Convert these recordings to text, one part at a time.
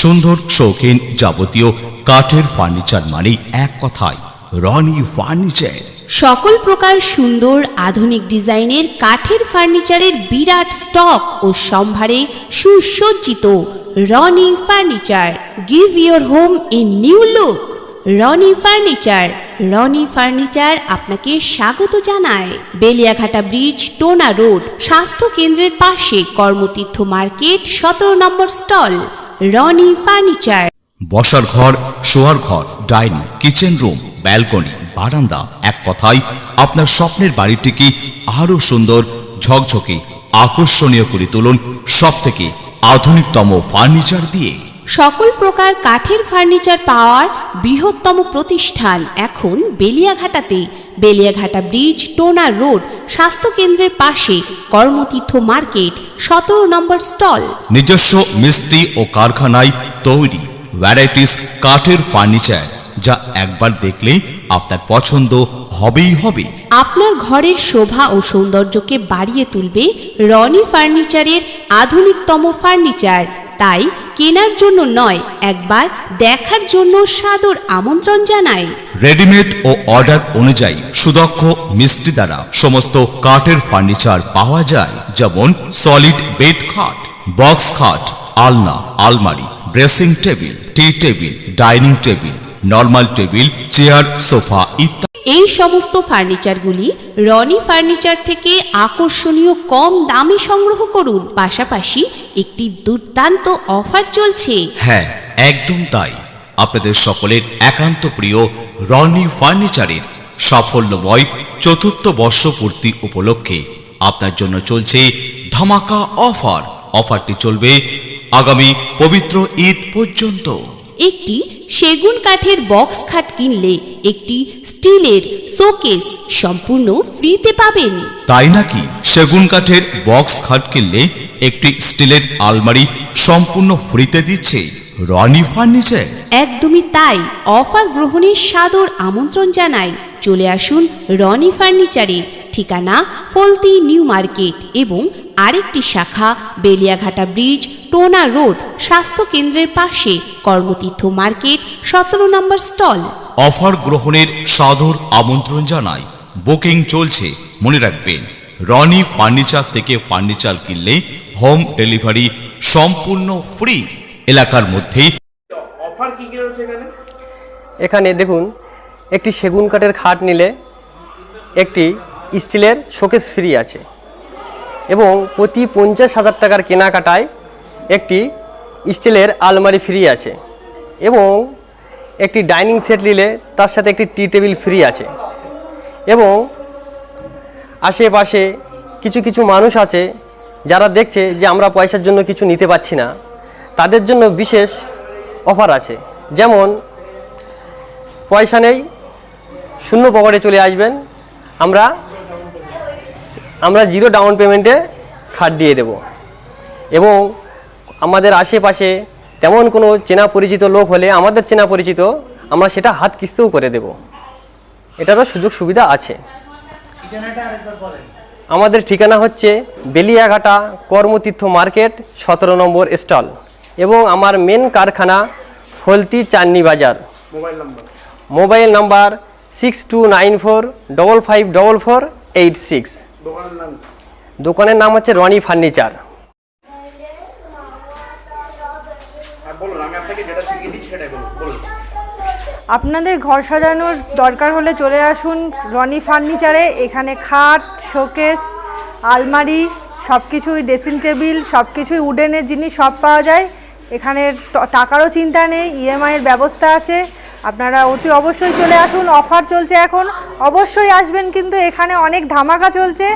সুন্দর শৌখিন যাবতীয় কাঠের ফার্নিচার মানে এক কথায় রনি ফার্নিচার। সকল প্রকার সুন্দর আধুনিক ডিজাইনের কাঠের ফার্নিচারের বিরাট স্টক ও সম্ভারে সুসজ্জিত Roni furniture. Give your home a new look Roni furniture. Roni furniture আপনাকে স্বাগত জানায়। বেলিয়াঘাটা ব্রিজ, টোনা রোড, স্বাস্থ্য কেন্দ্রের পাশে কর্মতীর্থ মার্কেট, সতেরো নম্বর স্টল। রনি ফার্নিচার। বসার ঘর শোয়ার ঘর ডাইনিং কিচেন রুম ব্যালকনি বারান্দা এক কথায় আপনার স্বপ্নের বাড়িটিকে আরও সুন্দর ঝকঝকে আকর্ষণীয় করে তুলুন সব থেকে আধুনিকতম ফার্নিচার দিয়ে। সকল প্রকার কাঠের ফার্নিচার পাওয়ার বৃহত্তম প্রতিষ্ঠান এখন বেলিয়াঘাটাতে। বেলিয়াঘাটা ব্রিজ টোনা রোড স্বাস্থ্য কেন্দ্রের পাশে কর্মতীর্থ মার্কেট সতেরো নম্বর স্টল। নিজস্ব মিস্ত্রি ও কারখানায় তৈরি ভ্যারাইটিস কাঠের ফার্নিচার যা একবার দেখলে আপনার পছন্দ হবেই হবে। আপনার ঘরের শোভা ও সৌন্দর্যকে বাড়িয়ে তুলবে রনি ফার্নিচারের আধুনিকতম ফার্নিচার। তাই কেনার জন্য নয়, একবার দেখার জন্য সাদর আমন্ত্রণ জানাই। রেডিমেড ও অর্ডার অনুযায়ী সুদক্ষ মিস্ত্রি দ্বারা সমস্ত কাঠের ফার্নিচার পাওয়া যায়, যেমন সলিড বেড খাট বক্স খাট আলনা, আলমারি dressing table tea table dining table normal table chair sofa ইত্যাদি। এই সমস্ত ফার্নিচারগুলি রনি ফার্নিচার থেকে আকর্ষণীয় কম দামে সংগ্রহ করুন। পাশাপাশি একটি দুর্দান্ত অফার চলছে। হ্যাঁ একদম তাই। আপনাদের সকলের একান্ত প্রিয় রনি ফার্নিচারের সাফল্যময় চতুর্থ বর্ষপূর্তি উপলক্ষে আপনার জন্য চলছে ধামাকা অফার। অফারটি চলবে আগামী পবিত্র ঈদ পর্যন্ত। একটি সেগুন কাঠের বক্স খাট কিনলে একটি স্টিলের শোকেস সম্পূর্ণ ফ্রিতে পাবেন। তাই নাকি সেগুন কাঠের বক্স খাট কিনলে একটি স্টিলের আলমারি সম্পূর্ণ ফ্রিতে দিচ্ছে রনি ফার্নিচার? একদমই তাই অফার গ্রহণের সাদর আমন্ত্রণ জানাই। চলে আসুন রনি ফার্নিচারে ঠিকানা ফলতি নিউ মার্কেট এবং আরেকটি শাখা বেলিয়াঘাটা ব্রিজ টোনা রোড স্বাস্থ্য কেন্দ্রের পাশে কর্মতীর্থ মার্কেট সতেরো নম্বর স্টল। অফার গ্রহণের সাদর আমন্ত্রণ জানাই বুকিং চলছে মনে রাখবেন। রনি ফার্নিচার থেকে ফার্নিচার কিনলে হোম ডেলিভারি সম্পূর্ণ ফ্রি। এলাকার মধ্যে অফার কি কি রয়েছে এখানে? এখানে দেখুন একটি সেগুন কাঠের খাট নিলে একটি স্টিলের শোকেস ফ্রি আছে। এবং প্রতি পঞ্চাশ হাজার টাকার কেনাকাটায় একটি স্টিলের আলমারি ফ্রি আছে এবং একটি ডাইনিং সেট নিলে তার সাথে একটি টি টেবিল ফ্রি আছে এবং আশেপাশে কিছু কিছু মানুষ আছে যারা দেখছে যে আমরা পয়সার জন্য কিছু নিতে পারছি না। তাদের জন্য বিশেষ অফার আছে। যেমন, পয়সা নেই, শূন্য পকেটে চলে আসবেন, আমরা আমরা জিরো ডাউন পেমেন্টে খাট দিয়ে দেব। এবং আমাদের আশেপাশে তেমন কোনো চেনা পরিচিত লোক হলে আমাদের চেনা পরিচিত আমরা সেটা হাত কিস্তিও করে দেব। এটারও সুযোগ সুবিধা আছে। আমাদের ঠিকানা হচ্ছে বেলিয়াঘাটা কর্মতীর্থ মার্কেট সতেরো নম্বর স্টল এবং আমার মেন কারখানা Falti Channi Bazar. Mobile number. Six two nine four double five double four eight six দোকানের নাম হচ্ছে রনি ফার্নিচার। আপনাদের ঘর সাজানোর দরকার হলে চলে আসুন রনি ফার্নিচারে। এখানে খাট, শোকেস, আলমারি সব কিছুই ড্রেসিং টেবিল সব কিছুই উডেনের জিনিস সব পাওয়া যায়। এখানে টাকারও চিন্তা নেই ইএমআইয়ের ব্যবস্থা আছে। আপনারা অতি অবশ্যই চলে আসুন, অফার চলছে এখন। অবশ্যই আসবেন কিন্তু এখানে অনেক ধামাকা চলছে,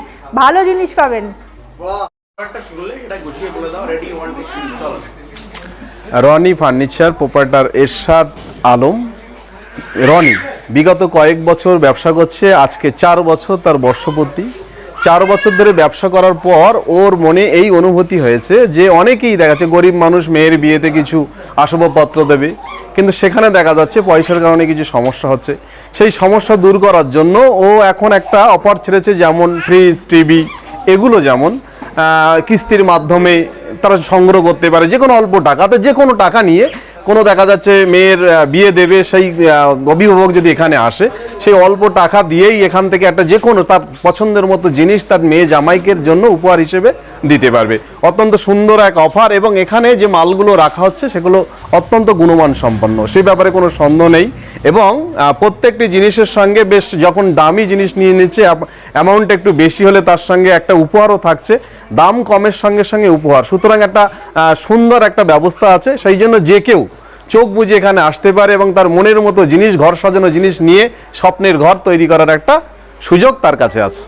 ভালো জিনিস পাবেন। Roni furniture, proprietor Ershad Alam. Roni, বিগত কয়েক বছর ব্যবসা করছে, আজকে চার বছর তার বর্ষপতি চার বছর ধরে ব্যবসা করার পর ওর মনে এই অনুভূতি হয়েছে যে অনেকেই দেখা যাচ্ছে গরিব মানুষ মেয়ের বিয়েতে কিছু আসবাবপত্র দেবে, কিন্তু সেখানে দেখা যাচ্ছে পয়সার কারণে কিছু সমস্যা হচ্ছে। সেই সমস্যা দূর করার জন্য ও এখন একটা অফার ছেড়েছে, যেমন ফ্রিজ, টিভি, এগুলো যেমন কিস্তির মাধ্যমে তারা সংগ্রহ করতে পারে যে কোনো অল্প টাকাতে যে কোনো টাকা নিয়ে কোনো দেখা যাচ্ছে মেয়ের বিয়ে দেবে, সেই অভিভাবক যদি এখানে আসে, সেই অল্প টাকা দিয়েই এখান থেকে একটা যে কোনো তার পছন্দের মতো জিনিস তার মেয়ে জামাইকের জন্য উপহার হিসেবে দিতে পারবে। অত্যন্ত সুন্দর এক অফার এবং এখানে যে মালগুলো রাখা হচ্ছে, সেগুলো অত্যন্ত গুণমান সম্পন্ন। সেই ব্যাপারে কোনো সন্দেহ নেই এবং প্রত্যেকটি জিনিসের সঙ্গে বেশ যখন দামি জিনিস নিয়ে নিচ্ছে অ্যামাউন্ট একটু বেশি হলে তার সঙ্গে একটা উপহারও থাকছে। দাম কমের সঙ্গে সঙ্গে উপহার। সুতরাং একটা সুন্দর একটা ব্যবস্থা আছে। সেই জন্য যে কেউ চোখ বুঝে এখানে আসতে পারে এবং তার মনের মতো জিনিস, ঘর সাজানো জিনিস নিয়ে স্বপ্নের ঘর তৈরি করার একটা সুযোগ তার কাছে আছে।